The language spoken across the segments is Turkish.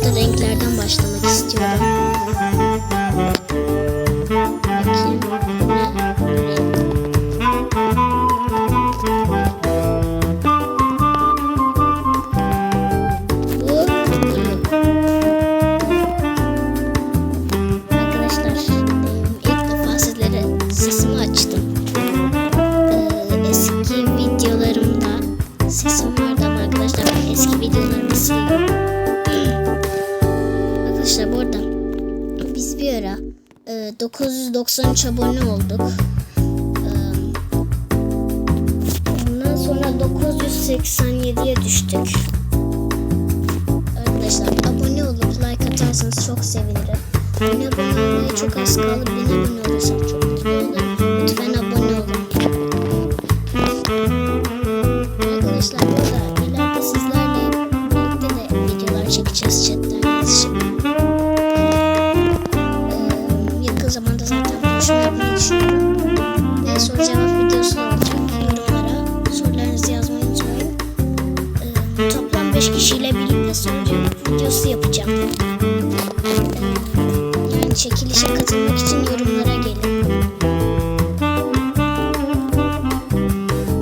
başta renklerden başlamak istiyorum. Bakayım. Sesimi açtım. Ee, eski videolarımda sesim vardı ama arkadaşlar eski videolarımı siliyorum. Biz bir ara e, 993 abone olduk. Ee, Ondan sonra 987'ye düştük. Arkadaşlar abone olup like atarsanız çok sevinirim. Beni abone olmaya çok az kaldı. Soru cevap videosu olacak. Yorumlara sorularınızı yazmayı unutmayın. Ee, toplam 5 kişiyle birlikte soru cevap videosu yapacağım. Ee, yani çekilişe katılmak için yorumlara gelin.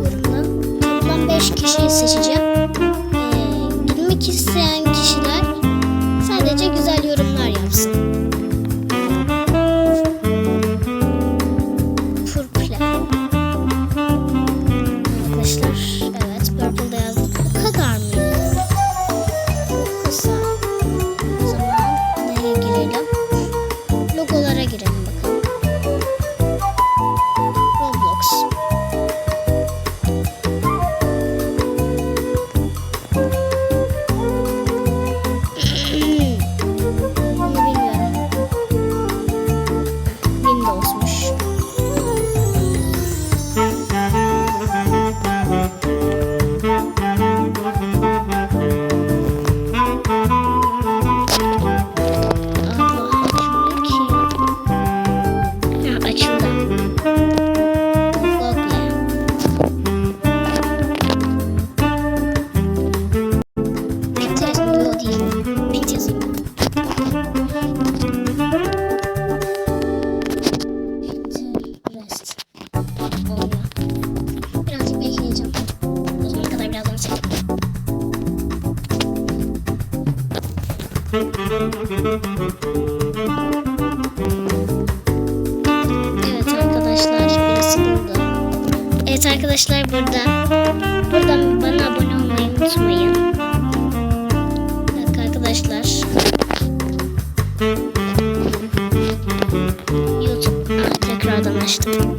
Yorumdan toplam 5 kişiyi seçeceğim. Arkadaşlar burada. Buradan bana abone olmayı unutmayın. Bir dakika arkadaşlar. YouTube tekrardan açtım.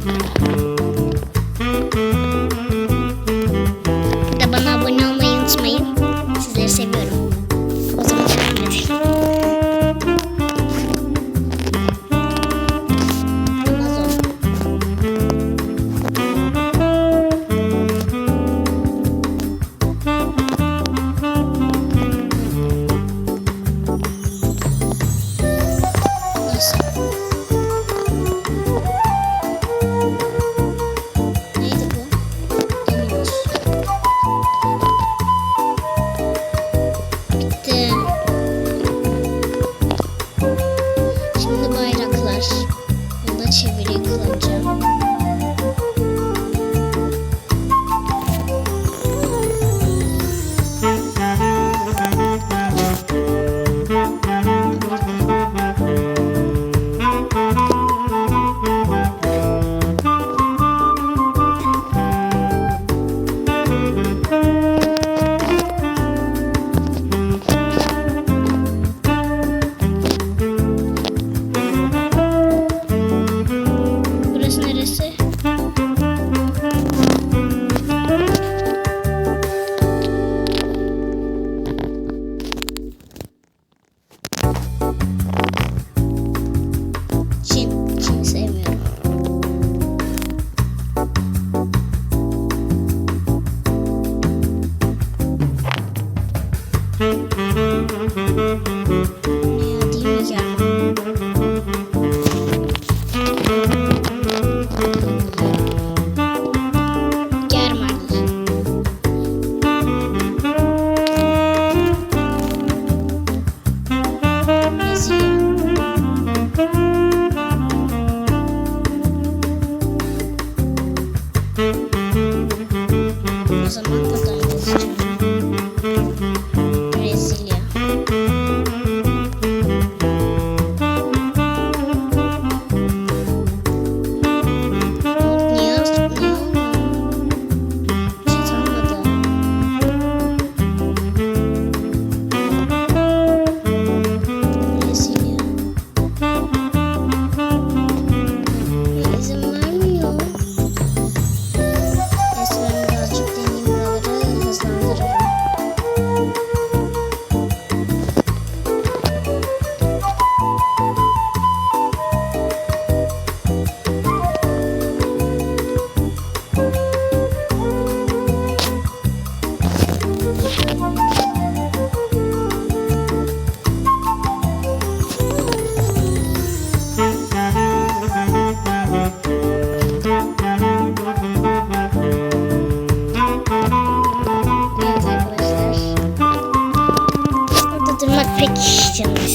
Anlat.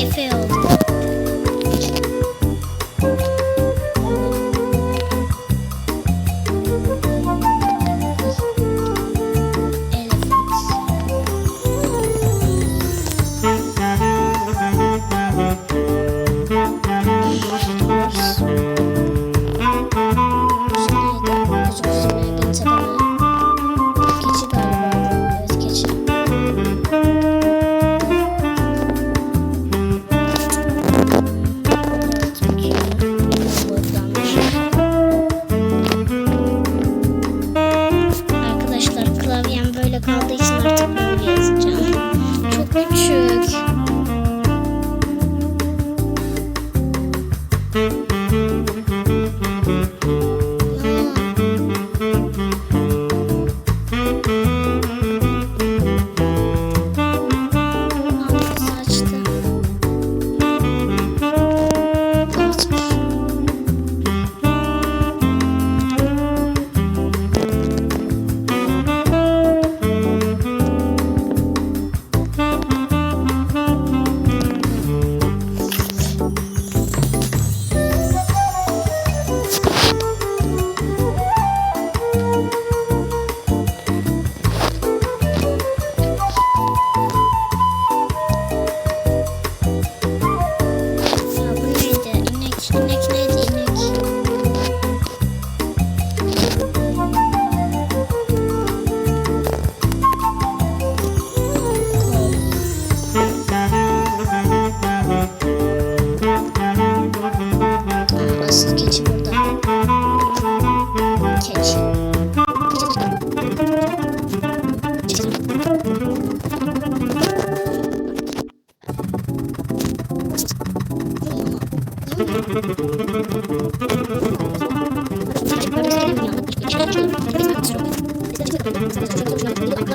FM böyle kaldığı için artık böyle yazacağım. Çok küçük. Thank you.